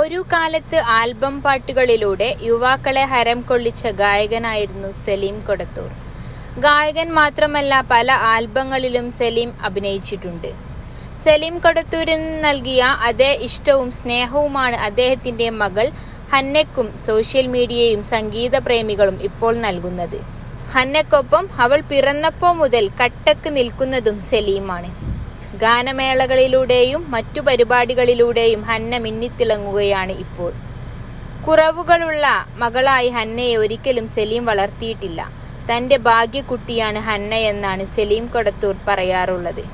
ഒരു കാലത്ത് ആൽബം പാട്ടുകളിലൂടെ യുവാക്കളെ ഹരം കൊള്ളിച്ച ഗായകനായിരുന്നു സലീം കൊടത്തൂർ. ഗായകൻ മാത്രമല്ല പല ആൽബങ്ങളിലും സലീം അഭിനയിച്ചിട്ടുണ്ട്. സലീം കൊടത്തൂരിന് നൽകിയ അതേ ഇഷ്ടവും സ്നേഹവുമാണ് അദ്ദേഹത്തിന്റെ മകൾ ഹന്നയ്ക്കും സോഷ്യൽ മീഡിയയും സംഗീത പ്രേമികളും ഇപ്പോൾ നൽകുന്നത്. ഹന്നയ്ക്കൊപ്പം അവൾ പിറന്നപ്പോൾ മുതൽ കട്ടക്ക് നിൽക്കുന്നതും സലീമാണ്. ഗാനമേളകളിലൂടെയും മറ്റു പരിപാടികളിലൂടെയും ഹന്ന മിന്നിത്തിളങ്ങുകയാണ് ഇപ്പോൾ. കുറവുകളുള്ള മകളായി ഹന്നയെ ഒരിക്കലും സലീം വളർത്തിയിട്ടില്ല. തന്റെ ഭാഗ്യക്കുട്ടിയാണ് ഹന്ന എന്നാണ് സലീം കൊടത്തൂർ പറയാറുള്ളത്.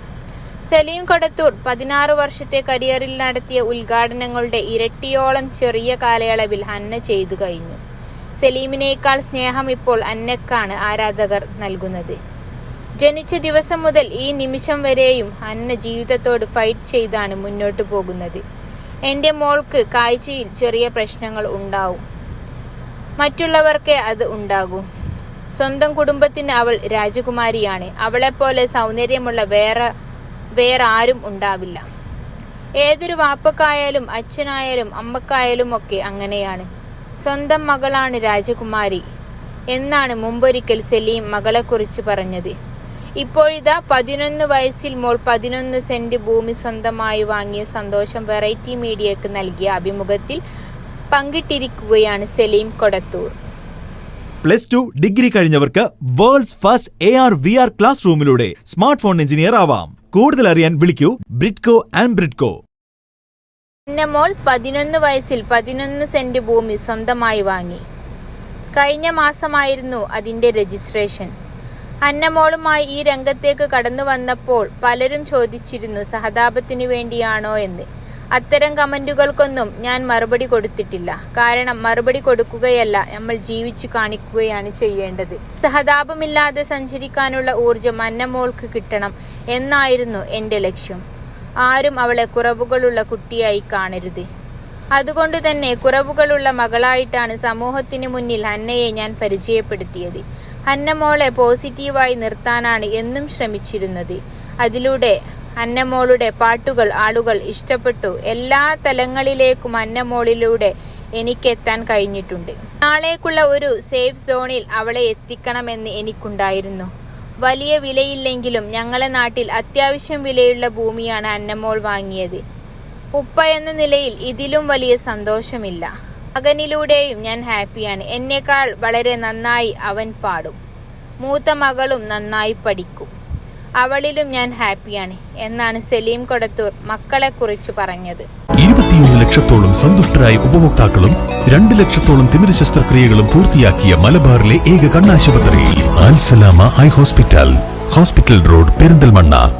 സലീം കൊടത്തൂർ പതിനാറ് വർഷത്തെ കരിയറിൽ നടത്തിയ ഉദ്ഘാടനങ്ങളുടെ ഇരട്ടിയോളം ചെറിയ കാലയളവിൽ ഹന്ന ചെയ്തു കഴിഞ്ഞു. സലീമിനേക്കാൾ സ്നേഹം ഇപ്പോൾ അന്നക്കാണ് ആരാധകർ നൽകുന്നത്. ജനിച്ച ദിവസം മുതൽ ഈ നിമിഷം വരെയും അന്ന ജീവിതത്തോട് ഫൈറ്റ് ചെയ്താണ് മുന്നോട്ട് പോകുന്നത്. എന്റെ മോൾക്ക് കാഴ്ചയിൽ ചെറിയ പ്രശ്നങ്ങൾ ഉണ്ടാവും. മറ്റുള്ളവർക്ക് അത് ഉണ്ടാകും. സ്വന്തം കുടുംബത്തിന് അവൾ രാജകുമാരിയാണ്. അവളെപ്പോലെ സൗന്ദര്യമുള്ള വേറെ വേറെ ആരും ഉണ്ടാവില്ല. ഏതൊരു വാപ്പക്കായാലും അച്ഛനായാലും അമ്മക്കായാലും ഒക്കെ അങ്ങനെയാണ്. സ്വന്തം മകളാണ് രാജകുമാരി എന്നാണ് മുമ്പൊരിക്കൽ സലീം മകളെക്കുറിച്ച് പറഞ്ഞത്. ഇപ്പോഴിതാ പതിനൊന്ന് വയസ്സിൽ മോൾ പതിനൊന്ന് സെന്റ് ഭൂമി സ്വന്തമായി വാങ്ങിയ സന്തോഷം വെറൈറ്റി മീഡിയക്ക് നൽകിയ അഭിമുഖത്തിൽ പങ്കിട്ടിരിക്കുകയാണ് Saleem Kodathur. Plus two degree കഴിഞ്ഞവർക്ക് world's first A R V R class റൂമിലൂടെ smart phone engineer ആവാം. കൂടുതൽ അറിയാൻ വിളിക്കൂ ബ്രിഡ്കോ ആൻഡ് ബ്രിഡ്കോ. മോൾ പതിനൊന്ന് വയസ്സിൽ പതിനൊന്ന് സെന്റ് ഭൂമി സ്വന്തമായി വാങ്ങി. കഴിഞ്ഞ മാസമായിരുന്നു അതിന്റെ രജിസ്ട്രേഷൻ. അന്നമോളുമായി ഈ രംഗത്തേക്ക് കടന്നു വന്നപ്പോൾ പലരും ചോദിച്ചിരുന്നു സഹതാപത്തിനു വേണ്ടിയാണോ എന്ന്. അത്തരം കമന്റുകൾക്കൊന്നും ഞാൻ മറുപടി കൊടുത്തിട്ടില്ല. കാരണം മറുപടി കൊടുക്കുകയല്ല നമ്മൾ ജീവിച്ചു കാണിക്കുകയാണ് ചെയ്യേണ്ടത്. സഹതാപമില്ലാതെ സഞ്ചരിക്കാനുള്ള ഊർജം അന്നമോൾക്ക് കിട്ടണം എന്നായിരുന്നു എന്റെ ലക്ഷ്യം. ആരും അവളെ കുറവുകളുള്ള കുട്ടിയായി കാണരുത്. അതുകൊണ്ട് തന്നെ കുറവുകളുള്ള മകളായിട്ടാണ് സമൂഹത്തിന് മുന്നിൽ ഹന്നയെ ഞാൻ പരിചയപ്പെടുത്തിയത്. ഹന്നമോളെ പോസിറ്റീവായി നിർത്താനാണ് എന്നും ശ്രമിച്ചിരുന്നത്. അതിലൂടെ അന്നമോളുടെ പാട്ടുകൾ ആളുകൾ ഇഷ്ടപ്പെട്ടു. എല്ലാ തലങ്ങളിലേക്കും അന്നമോളിലൂടെ എനിക്ക് എത്താൻ കഴിഞ്ഞിട്ടുണ്ട്. നാളേക്കുള്ള ഒരു സേഫ് സോണിൽ അവളെ എത്തിക്കണമെന്ന് എനിക്കുണ്ടായിരുന്നു. വലിയ വിലയില്ലെങ്കിലും ഞങ്ങളെ നാട്ടിൽ അത്യാവശ്യം വിലയുള്ള ഭൂമിയാണ് അന്നമോൾ വാങ്ങിയത്. ഉപ്പ എന്ന നിലയിൽ ഇതിലും വലിയ സന്തോഷമില്ല. മകനിലൂടെയും ഞാൻ ഹാപ്പിയാണ്. എന്നേക്കാൾ വളരെ നന്നായി അവൻ പാടും. മൂത്ത മകളും നന്നായി പഠിക്കും. അവളിലും ഞാൻ ഹാപ്പിയാണ് എന്നാണ് സലീം കൊടത്തൂർ മക്കളെ കുറിച്ച് പറഞ്ഞത്. ഇരുപത്തിയൊന്ന് ലക്ഷത്തോളം സന്തുഷ്ടരായ ഉപഭോക്താക്കളും രണ്ട് ലക്ഷത്തോളം തിമിര ശസ്ത്രക്രിയകളും പൂർത്തിയാക്കിയ മലബാറിലെ ഏക കണ്ണാശുപത്രി eye hospital. Hospital road Perinthalmanna.